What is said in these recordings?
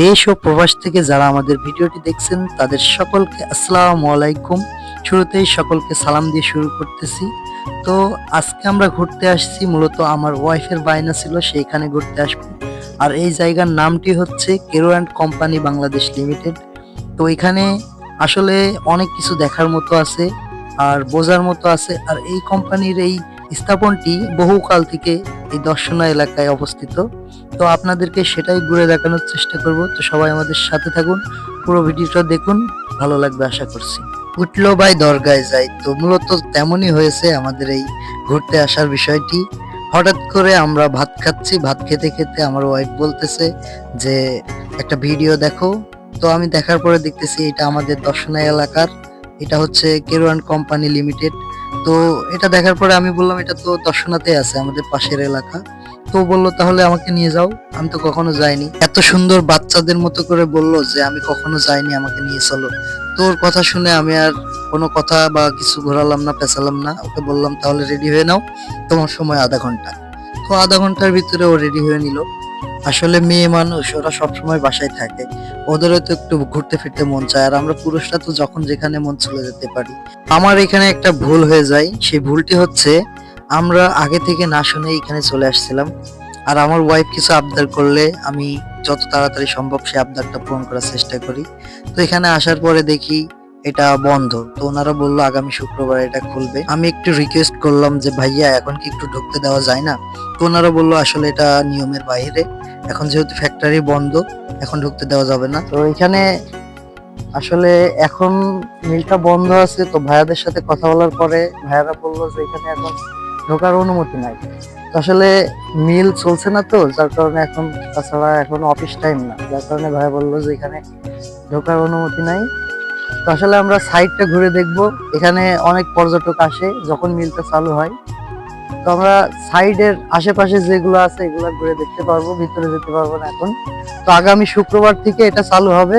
দেশ ও প্রবাস থেকে যারা আমাদের ভিডিওটি দেখছেন, তাদের সকলকে আসসালামু আলাইকুম। শুরুতেই সকলকে সালাম দিয়ে শুরু করতেছি। তো আজকে আমরা ঘুরতে আসছি মূলত আমার ওয়াইফের বায়না ছিল সেইখানে ঘুরতে আসব। আর এই জায়গার নামটি হচ্ছে Carew and company Bangladesh limited. তো এখানে আসলে অনেক কিছু দেখার মতো আছে আর বোঝার মতো আছে। আর এই কোম্পানির এই স্থাপনটি বহুকাল থেকে এই দর্শনা এলাকায় অবস্থিত। তো আপনাদেরকে সেটাই ঘুরে দেখানোর চেষ্টা করব। তো সবাই আমাদের সাথে থাকুন, পুরো ভিডিওটা দেখুন, ভালো লাগবে আশা করছি। উঠল ভাই দরগায় যাই। তো মূলত তেমনই হয়েছে আমাদের এই ঘুরতে আসার বিষয়টি। হঠাৎ করে আমরা ভাত খাচ্ছি, ভাত খেতে খেতে আমার ওয়াইফ বলতেছে যে, একটা ভিডিও দেখো। তো আমি দেখার পরে দেখতেছি এটা আমাদের দর্শনা এলাকার। এটা হচ্ছে কেরোয়ান কোম্পানি লিমিটেড তো এটা দেখার পরে আমি বললাম, এটা তো দর্শনাতে আছে, আমাদের পাশের এলাকা। তো বলল, তাহলে আমাকে নিয়ে যাও। আমি তো কখনো যাইনি। এত সুন্দর বাচ্চাদের মতো করে বলল যে, আমি কখনো যাইনি, আমাকে নিয়ে চলো। তোর কথা শুনে আমি আর কোনো কথা বা কিছু ঘোরালাম না পেছালাম না। ওকে বললাম, তাহলে রেডি হয়ে নাও, তোমার সময় আধা ঘণ্টা। তো আধা ঘণ্টার ভিতরে ও রেডি হয়ে নিল। আসলে মেয়ে মানুষ, ওরা সবসময় বাসায় থাকে। ওদেরও তো একটু ঘুরতে ফিরতে মন চায়। আর আমরা পুরুষরা তো যখন যেখানে মন চলে যেতে পারি। আমার এখানে একটা ভুল হয়ে যায়। সেই ভুলটি হচ্ছে আমরা আগে থেকে না শুনে এখানে চলে আসছিলাম। আর আমার ওয়াইফ কিছু আবদার করলে আমি যত তাড়াতাড়ি সম্ভব সেই আবদারটা পূরণ করার চেষ্টা করি। তো এখানে আসার পরে দেখি এটা বন্ধ। তো ওনারা বলল, আগামী শুক্রবার এটা খুলবে। আমি একটু রিকোয়েস্ট করলাম যে, ভাইয়া, এখন কি একটু ঢুকতে দেওয়া যায় না? তো ওনারা বলল, আসলে এটা নিয়মের বাইরে। এখন যেহেতু ফ্যাক্টরি বন্ধ, এখন ঢুকতে দেওয়া যাবে না। তো এখানে আসলে এখন মিলটা বন্ধ আছে। তো ভাইয়াদের সাথে কথা বলার পরে ভাইয়ারা বলল যে, এখানে এখন ঢোকার অনুমতি নাই। আসলে মিল চলছে না তো, যার কারণে এখন তাছাড়া এখন অফিস টাইম না। যার কারণে ভাইয়া বলল যে এখানে ঢোকার অনুমতি নাই। তো আসলে আমরা সাইডটা ঘুরে দেখব। এখানে অনেক পর্যটক আসে যখন মিলটা চালু হয়। তো আমরা সাইডের আশেপাশে যেগুলো আছে এগুলো ঘুরে দেখতে পারব, ভিতরে যেতে পারব না এখন। তো আগামী শুক্রবার থেকে এটা চালু হবে।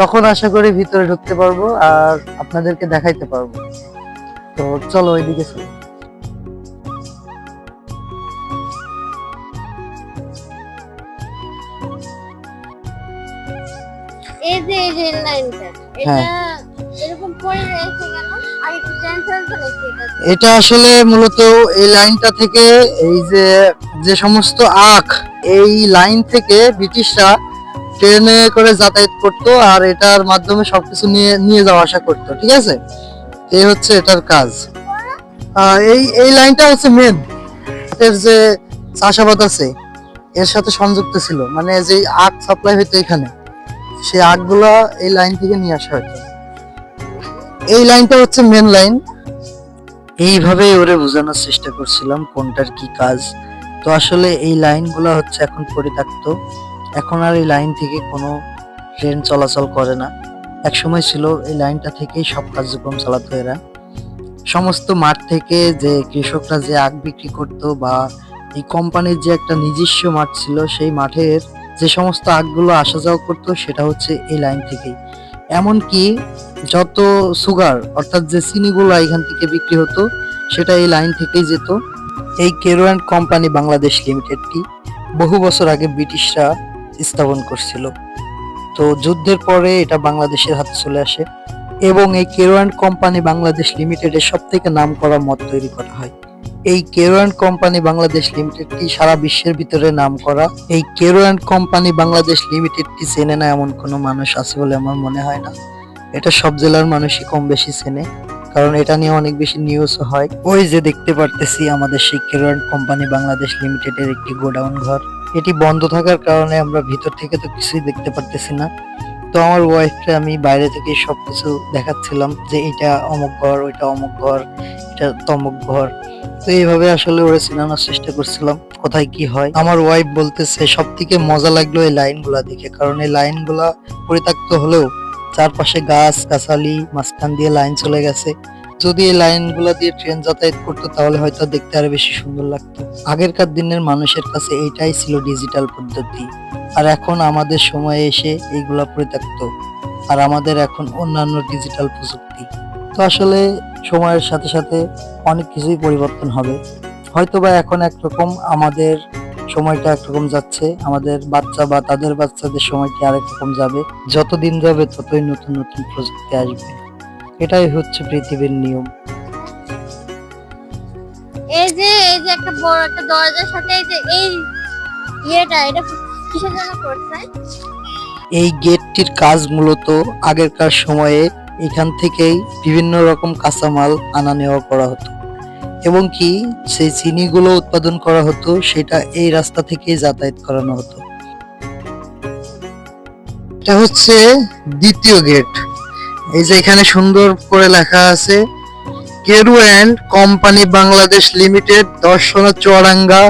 তখন আশা করি ভিতরে ঢুকতে পারব আর আপনাদেরকে দেখাইতে পারব। তো চলো ওইদিকে চলো। এই যে এই রেল লাইনটা এটা হ্যাঁ। এরকম পড়ে রয়েছে কেন? আর একটু চেঞ্জ হয়েছে এটা আসলে মূলত এই লাইনটা থেকে এই যে যে সমস্ত আখ এই লাইন থেকে ব্রিটিশরা ট্রেনে করে যাতায়াত করতো আর এটার মাধ্যমে সবকিছু নিয়ে নিয়ে যাওয়া আসা করতো ঠিক আছে? এই হচ্ছে এটার কাজ। এই এই লাইনটা হচ্ছে মেন এর যে চাষাবাদ আছে এর সাথে সংযুক্ত ছিল। মানে যে আখ সাপ্লাই হইতো এখানে। সেই আখগুলা এই লাইন থেকে নিয়ে আসা হতো এই লাইনটা হচ্ছে মেন লাইন এইভাবে ওরে বোঝানোর চেষ্টা করছিলাম কোনটার কি কাজ। তো আসলে এই লাইনগুলো হচ্ছে এখন পরিত্যক্ত। এখন আর এই লাইন থেকে কোনো ট্রেন চলাচল করে না। এক সময় ছিল এই লাইনটা থেকেই সব কার্যক্রম চালাতো এরা। সমস্ত মাঠ থেকে যে কৃষকরা যে আখ বিক্রি করতো বা এই কোম্পানির যে একটা নিজস্ব মাঠ ছিল, সেই মাঠের যে সমস্ত আখগুলো আসা যাওয়া করতো সেটা হচ্ছে এই লাইন থেকেই। এমনকি যত সুগার অর্থাৎ যে চিনিগুলো এখান থেকে বিক্রি হতো, সেটা এই লাইন থেকেই যেত। এই কেরোয়ান কোম্পানি বাংলাদেশ লিমিটেডটি বহু বছর আগে ব্রিটিশরা স্থাপন করছিল। তো যুদ্ধের পরে এটা বাংলাদেশের হাতে চলে আসে। এবং এই কেরোয়ান কোম্পানি বাংলাদেশ লিমিটেডের সব থেকে নাম করা মদ তৈরি করা হয়। এই কেরোয়ান কোম্পানি বাংলাদেশ লিমিটেডটি সারা বিশ্বের ভিতরে নাম করা এই কেরোয়ান কোম্পানি বাংলাদেশ লিমিটেডটি চেনে না এমন কোনো মানুষ আছে বলে আমার মনে হয় না। এটা সব জেলার মানুষই কম বেশি চেনে, কারণ এটা নিয়ে অনেক বেশি নিউজ হয়। ওই যে দেখতে পারতেছি আমাদের সেই কেরোয়ান কোম্পানি বাংলাদেশ লিমিটেডের একটি গোডাউন ঘর। এটি বন্ধ থাকার কারণে আমরা ভিতর থেকে তো কিছুই দেখতে পারতেছি না। তো আমার ওয়াইফকে আমি বাইরে থেকে সবকিছু দেখাচ্ছিলাম যে এটা অমুক ঘর, ওইটা অমুক ঘর, এটা তমুক ঘর। তো এইভাবে আসলে ওরা চিনানোর চেষ্টা করছিলাম, কোথায় কি হয়। আমার ওয়াইফ বলতেছে সব থেকে মজা লাগল এই লাইনগুলা দেখে, কারণ এই লাইনগুলা পরিত্যক্ত হলেও চারপাশে গাছ, গাছালি, মাঝখান দিয়ে লাইন চলে গেছে। যদি এই লাইনগুলো দিয়ে ট্রেন যাতায়াত করতো, তাহলে হয়তো দেখতে আরও বেশি সুন্দর লাগতো। আগেরকার দিনের মানুষের কাছে এইটাই ছিল ডিজিটাল পদ্ধতি। আর এখন আমাদের সময়ে এসে এইগুলা পরিত্যক্ত। আর আমাদের এখন অন্যান্য ডিজিটাল প্রযুক্তি। তো আসলে সময়ের সাথে সাথে অনেক কিছুই পরিবর্তন হবে। হয়তোবা এখন একরকম আমাদের সময়টা একরকম যাচ্ছে আমাদের বাচ্চা বা তাদের বাচ্চাদের সময়টি আরেক রকম যাবে যত দিন যাবে ততই নতুন নতুন প্রযুক্তি আসবে। এটাই হচ্ছে পৃথিবীর নিয়ম। এই যে এই যে একটা বড় একটা দরজার সাথে এই যে এই ইয়েটা এটা কিসের জন্য করছে? এই গেটটির কাজ মূলত আগেরকার সময়ে এখান থেকেই বিভিন্ন রকম কাঁচামাল আনা নেওয়া করা হতো। এবং কি সেই চিনিগুলো উৎপাদন করা হতো, সেটা এই রাস্তা থেকেই যাতায়াত করানো হতো। এটা হচ্ছে দ্বিতীয় গেট। এই যে এখানে সুন্দর করে লেখা আছে, Carew and company Bangladesh limited, Darshana Chuadanga.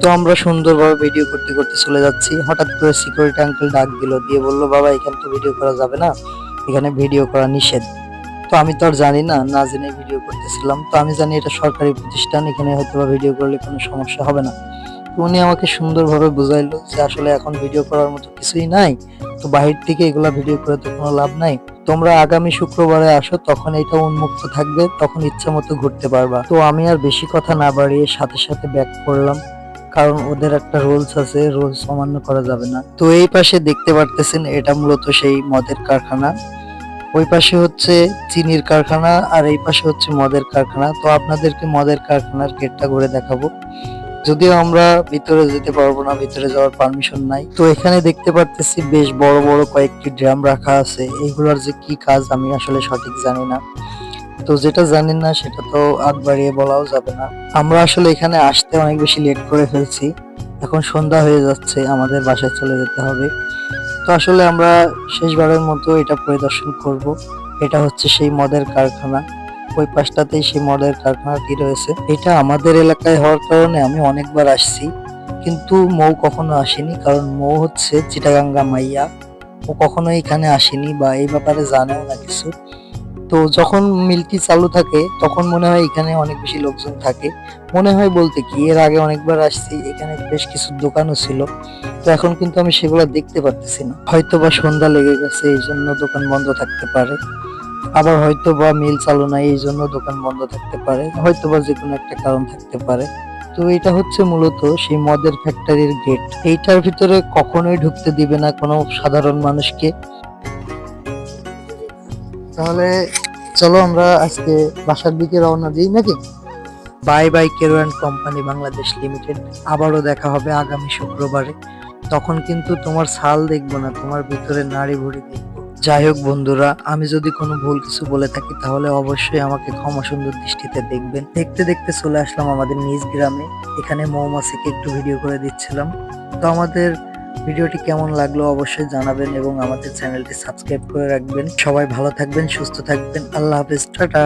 তো আমরা সুন্দরভাবে ভিডিও করতে করতে চলে যাচ্ছি। হঠাৎ করে সিকিউরিটি আঙ্কেল ডাক দিল, দিয়ে বলল, বাবা, এখানে তো ভিডিও করা যাবে না। এখানে ভিডিও করা নিষেধ। তো আমি তো আর জানি না না জেনে ভিডিও করতেছিলাম। তো আমি জানি এটা সরকারি প্রতিষ্ঠান, এখানে হয়তো বা ভিডিও করলে কোনো সমস্যা হবে না। তো উনি আমাকে সুন্দরভাবে বুঝাইলো যে আসলে এখন ভিডিও করার মতো কিছুই নাই। তো বাহির থেকে এগুলা ভিডিও করে তো কোনো লাভ নাই। তোমরা আগামী শুক্রবারে আসো, তখন এটা উন্মুক্ত থাকবে, তখন ইচ্ছা মতো ঘুরতে পারবা। তো আমি আর বেশি কথা না বাড়িয়ে সাথে সাথে ব্যাক করলাম। কারণ ওদের একটা রুলস আছে রুলস অমান্য করা যাবে না। তো এই পাশে দেখতে পারতেছেন, এটা মূলত সেই মদের কারখানা। ওই পাশে হচ্ছে চিনির কারখানা আর এই পাশে হচ্ছে মদের কারখানা। তো আপনাদেরকে মদের কারখানার গেটটা ঘুরে দেখাবো। যদিও আমরা ভিতরে যেতে পারব না, ভিতরে যাওয়ার পারমিশন নাই। তো এখানে দেখতে পারতেছি বেশ বড় বড় কয়েকটি ড্রাম রাখা আছে। এইগুলোর যে কি কাজ আমি আসলে সঠিক জানি না। তো যেটা জানেন না, সেটা তো আগ বাড়িয়ে বলাও যাবে না। আমরা আসলে এখানে আসতে অনেক বেশি লেট করে ফেলছি। এখন সন্ধ্যা হয়ে যাচ্ছে, আমাদের বাসায় চলে যেতে হবে। তো আসলে আমরা শেষবারের মতো এটা পরিদর্শন করব। এটা হচ্ছে সেই মদের কারখানা। ওই পাশটাতেই সেই মদের কারখানাটি রয়েছে। এটা আমাদের এলাকায় হওয়ার কারণে আমি অনেকবার আসছি, কিন্তু মৌ কখনো আসেনি। কারণ মৌ হচ্ছে চিটাগাঙ্গা মাইয়া। ও কখনো এখানে আসেনি বা এই ব্যাপারে জানেও না কিছু। তো যখন মিলটি চালু থাকে, তখন মনে হয় এখানে অনেক বেশি লোকজন থাকে। মনে হয় বলতে কি, এর আগে অনেকবার আসছি, এখানে বেশ কিছু দোকানও ছিল। তো এখন কিন্তু আমি সেগুলো দেখতে পারতেছি না। হয়তো বা সন্ধ্যা লেগে গেছে, এই জন্য দোকান বন্ধ থাকতে পারে। আবার হয়তো বা মিল চালু নাই, এই জন্য দোকান বন্ধ থাকতে পারে। হয়তো বা যে কোনো একটা কারণ থাকতে পারে। তো এটা হচ্ছে মূলত সেই মদের ফ্যাক্টরির গেট এইটার ভিতরে কখনোই ঢুকতে দিবে না কোনো সাধারণ মানুষকে। তাহলে চলো আমরা আজকে বাসার দিকে রওনা দিই, নাকি? Bye bye Carew and company Bangladesh limited আবারও দেখা হবে আগামী শুক্রবারে। তখন কিন্তু তোমার ছাল দেখব না, তোমার ভিতরে নাড়ি দেখব। যাই হোক বন্ধুরা, আমি যদি কোনো ভুল কিছু বলে থাকি, তাহলে অবশ্যই আমাকে ক্ষমা সুন্দর দৃষ্টিতে দেখবেন। দেখতে দেখতে চলে আসলাম আমাদের নিজ গ্রামে। এখানে মৌমাছিকে একটু ভিডিও করে দিচ্ছিলাম। তো আমাদের ভিডিওটি কেমন লাগল অবশ্যই জানাবেন এবং আমাদের চ্যানেলটি সাবস্ক্রাইব করে রাখবেন। সবাই ভালো থাকবেন, সুস্থ থাকবেন। আল্লাহ হাফিজ, টাটা।